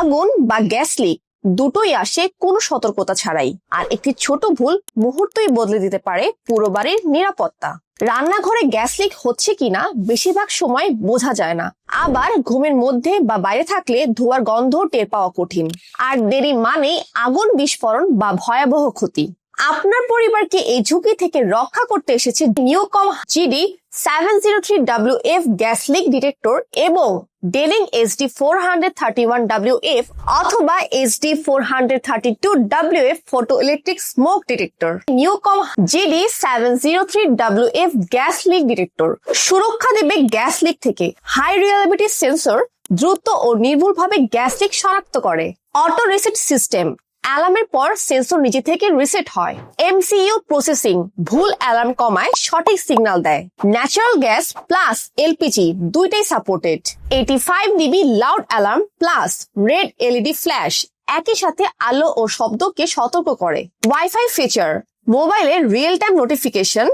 আগুন বা gas leak দুটোই আসে কোনো সতর্কতা ছাড়াই। আর একটি ছোট ভুল মুহূর্তই বদলে দিতে পারে পুরো বাড়ির নিরাপত্তা। রান্নাঘরে গ্যাস লিক হচ্ছে কিনা বেশিরভাগ সময় বোঝা যায় না। আবার ঘুমের মধ্যে বা বাইরে থাকলে ধোয়ার গন্ধ টের পাওয়া কঠিন। আর দেরি মানে আগুন বিস্ফোরণ বা ভয়াবহ ক্ষতি। আপনার পরিবারকে এই ঝুঁকি থেকে রক্ষা করতে এসেছে Newcom GD seven zero three W F gas leak detector এবং ডেলিং SD four hundred thirty one W F অথবা SD four hundred thirty two W F photoelectric smoke detector Newcom GD seven zero three W F gas leak detector. সুরক্ষা দেবে gas leak থেকে। High reliability sensor দ্রুত ও নির্ভুলভাবে gas leak শনাক্ত করে। Auto reset system. অ্যালার্মের পর সেন্সর নিজে থেকে রিসেট হয়। এমসিইউ প্রসেসিং ভুল অ্যালার্ম কমায় সঠিক সিগন্যাল দেয়। ন্যাচারাল গ্যাস প্লাস এলপিজি দুইটাই supported. Eighty five dB loud alarm plus red LED flash একই সাথে আলো ও শব্দকে সতর্ক করে। ওয়াইফাই ফিচার, মোবাইলে real time notification,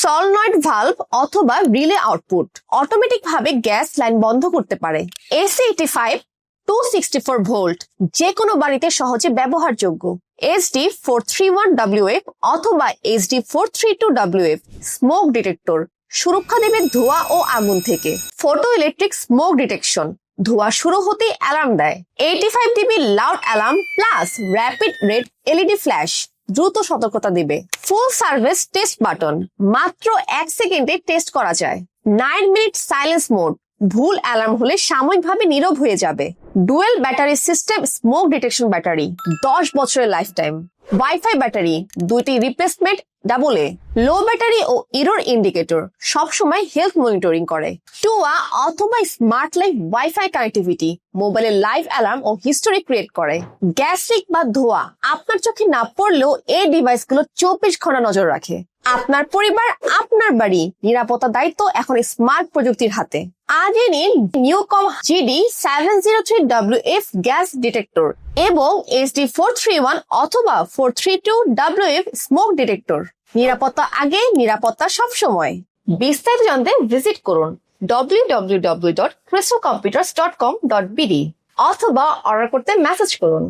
solenoid valve অথবা রিলে আউটপুট। অটোমেটিক ভাবে গ্যাস লাইন বন্ধ করতে পারে। AC eighty five two sixty four volt যে কোনো বাড়িতে সহজে ব্যবহারযোগ্য। SD four three one W F অথবা SD four three two W F smoke detector সুরক্ষা দেবে ধোঁয়া ও আগুন থেকে। ফটো ইলেকট্রিক স্মোক ডিটেকশন ধোঁয়া শুরু হতেই অ্যালার্ম দেয়। Eighty five dB loud alarm plus rapid red LED flash দ্রুত সতর্কতা দেবে। ফুল সার্ভিস টেস্ট বাটন মাত্র এক সেকেন্ডে টেস্ট করা যায়। নাইন মিনিট সাইলেন্স মোড ভুল অ্যালার্ম হলে সাময়িকভাবে নীরব হয়ে যাবে। Dual battery system smoke detection battery, দশ বছরের লাইফ টাইম ওয়াইফাই ব্যাটারি, দুইটি replacement, double A. Low battery O error indicator সবসময় হেলথ মনিটরিং করে। টুয়া অথবা স্মার্ট লাইফ ওয়াইফাই কানেক্টিভিটি, মোবাইলের লাইভ অ্যালার্ম ও হিস্টোরি ক্রিয়েট করে। গ্যাস্ট্রিক বা ধোয়া আপনার চোখে না পড়লেও এই ডিভাইসগুলো চব্বিশ ঘণ্টা নজর রাখে। আপনার পরিবার, আপনার বাড়ি। নিরাপত্তা দায়িত্ব এখন স্মার্ট প্রযুক্তির হাতে। আজই নিন Newcom GD seven zero three W F gas detector এবং এইচডি ফোর থ্রি ওয়ান অথবা four three two W F smoke detector. নিরাপত্তা আগে, নিরাপত্তা সব সময় বিস্তারিত জানতে ভিজিট করুন www.crystalcomputers.com.bd অথবা অর্ডার করতে মেসেজ করুন।